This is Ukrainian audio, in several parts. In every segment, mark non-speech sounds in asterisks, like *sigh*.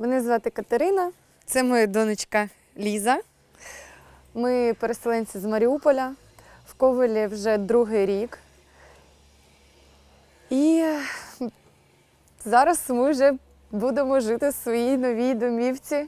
Мене звати Катерина, це моя донечка Ліза. Ми переселенці з Маріуполя. В Ковелі вже другий рік. І зараз ми вже будемо жити в своїй новій домівці.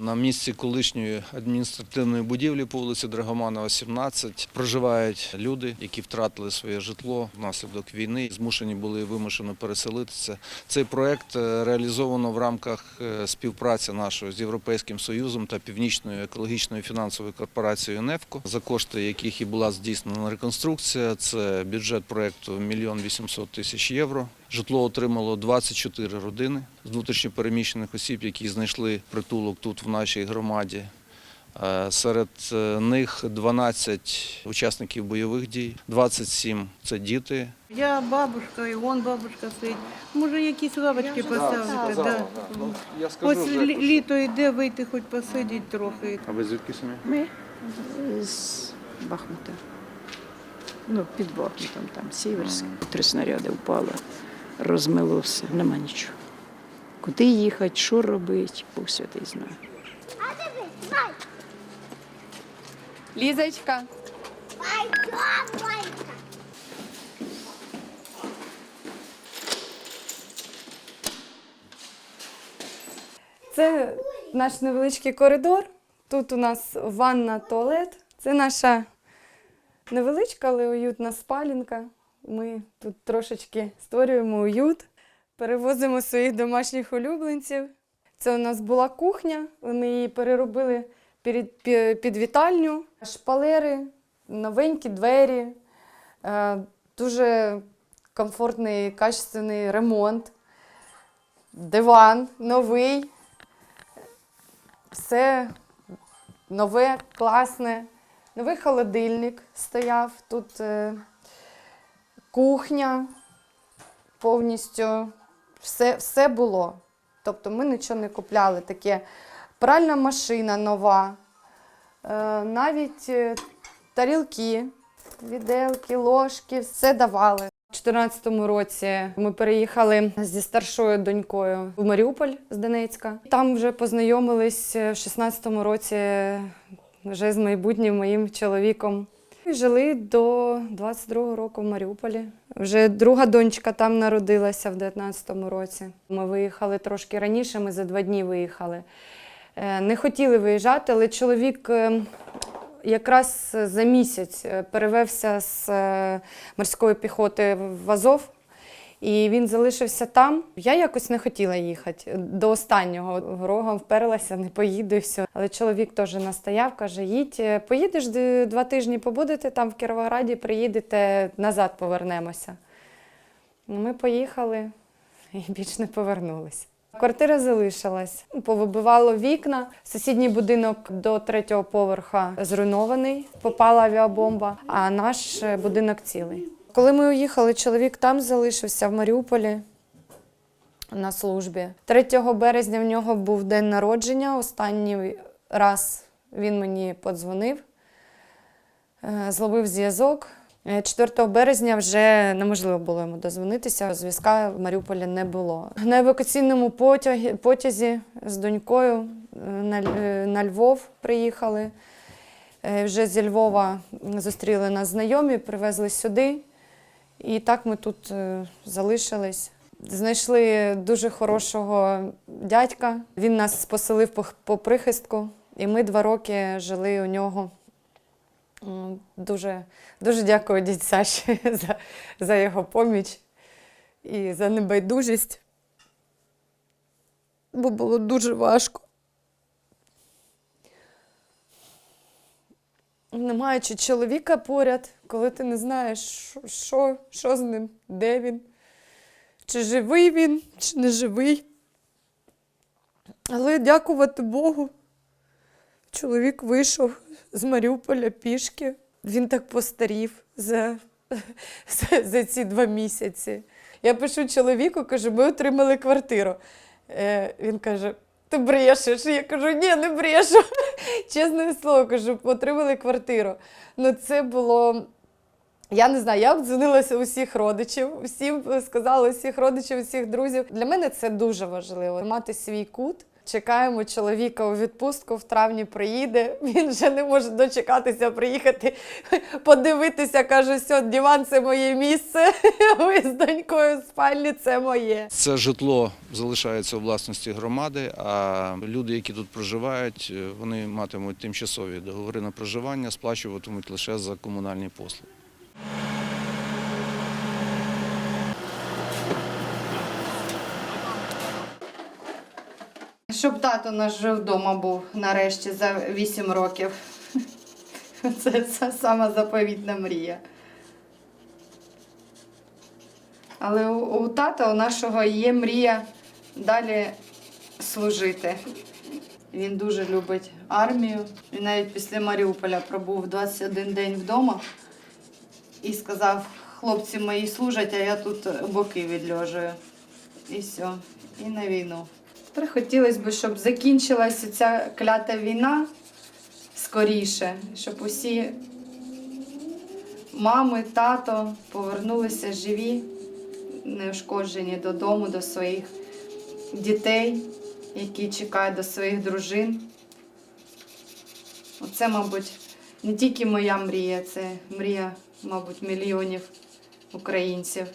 На місці колишньої адміністративної будівлі по вулиці Драгоманова, 17, проживають люди, які втратили своє житло внаслідок війни, змушені були вимушено переселитися. Цей проект е, реалізовано в рамках е, співпраці нашої з Європейським Союзом та Північною екологічною фінансовою корпорацією «Нефко», за кошти яких і була здійснена реконструкція. Це бюджет проекту 1 мільйон 800 тисяч євро. Житло отримало 24 родини з внутрішньопереміщених осіб, які знайшли притулок тут в нашій громаді. Е, Серед е, них 12 учасників бойових дій, 27 – це діти. Я бабушка, і вон бабушка сидить. Може, якісь лавочки поставити? Да. Я Ось лі- літо йде, вийти хоч посидіть трохи. А ви звідки самі? Ми з Бахмута. Ну, під Бахмутом, там Сіверськ. Три снаряди впало, розмило все, нема нічого. Куди їхати, що робити, Бог святий знає. Лізочка, це наш невеличкий коридор. Тут у нас ванна, туалет. Це наша невеличка, але уютна спалінка. Ми тут трошечки створюємо уют, перевозимо своїх домашніх улюбленців. Це у нас була кухня, вони її переробили під, під, вітальню, шпалери, новенькі двері, е, дуже комфортний, качественний ремонт, диван новий. Все нове, класне. Новий холодильник стояв, тут е, кухня повністю все, все було. Тобто ми нічого не купляли. Таке пральна машина нова, е, навіть е, тарілки, віделки, ложки, все давали. У 2014 році ми переїхали зі старшою донькою в Маріуполь з Донецька. Там вже познайомились е, в 2016 році вже з майбутнім моїм чоловіком. І жили до 22-го року в Маріуполі. Вже друга донечка там народилася в 19-му році. Ми виїхали трошки раніше, ми за два дні виїхали. Е, Не хотіли виїжджати, але чоловік е, якраз за місяць е, перевевся з морської піхоти в Азов. І він залишився там. Я якось не хотіла їхати до останнього. Рогом вперлася, не поїду і все. Але чоловік теж настояв, каже: їдь, е, поїдеш два тижні, побудете там в Кіровограді, приїдете, назад повернемося. Ну, Ми поїхали і більш не повернулися. Квартира залишилась. Повибивало вікна. Сусідній будинок до третього поверха зруйнований. Попала авіабомба, а наш е, будинок цілий. Коли ми уїхали, чоловік там залишився в Маріуполі на службі. 3 березня в нього був день народження. Останній раз він мені подзвонив, е, зловив зв'язок. Е, 4 березня вже неможливо було йому дозвонитися. Зв'язка в Маріуполі не було. На евакуаційному потягі, потязі з донькою е, на, е, на Львов приїхали. Е, Вже зі Львова зустріли нас знайомі, привезли сюди. І так ми тут е, залишились. Знайшли дуже хорошого дядька. Він нас поселив по, прихистку, і ми два роки жили у нього. Дуже, дуже дякую дядь Саші *laughs* за, за його поміч і за небайдужість. Бо було дуже важко. Не маючи чоловіка поряд, коли ти не знаєш, що- що, з ним, де він, чи живий він, чи не живий. Але дякувати Богу, чоловік вийшов з Маріуполя пішки. Він так постарів за, за, за ці два місяці. Я пишу чоловіку, кажу, ми отримали квартиру. Е, він каже: ти брешеш. Я кажу, ні, не брешу. *laughs* Чесне слово, кажу, отримали квартиру. Ну, це було Я не знаю, я обдзвонилася усіх родичів, всім сказала усіх родичів, усіх друзів. Для мене це дуже важливо мати свій кут. Чекаємо чоловіка у відпустку. В травні приїде. *laughs* Він вже не може дочекатися приїхати, *laughs* подивитися. каже, все, диван це моє місце. *laughs* Ви з донькою в спальні це моє. Це житло залишається у власності громади, а люди, які тут проживають, вони матимуть тимчасові договори на проживання, сплачуватимуть лише за комунальні послуги. Щоб тато наш вже вдома був нарешті за 8 років. *laughs* Це, це сама заповітна мрія. Але у, у тата у нашого є мрія далі служити. Він дуже любить армію. Він навіть після Маріуполя пробув 21 день вдома і сказав: хлопці мої служать, а я тут боки відльожую. І все, і на війну. Тепер хотілося б, щоб закінчилася ця клята війна скоріше, щоб усі мами, тато повернулися живі, неушкоджені додому, до своїх дітей, які чекають до своїх дружин. Оце, мабуть, не тільки моя мрія, це мрія, мабуть, мільйонів українців.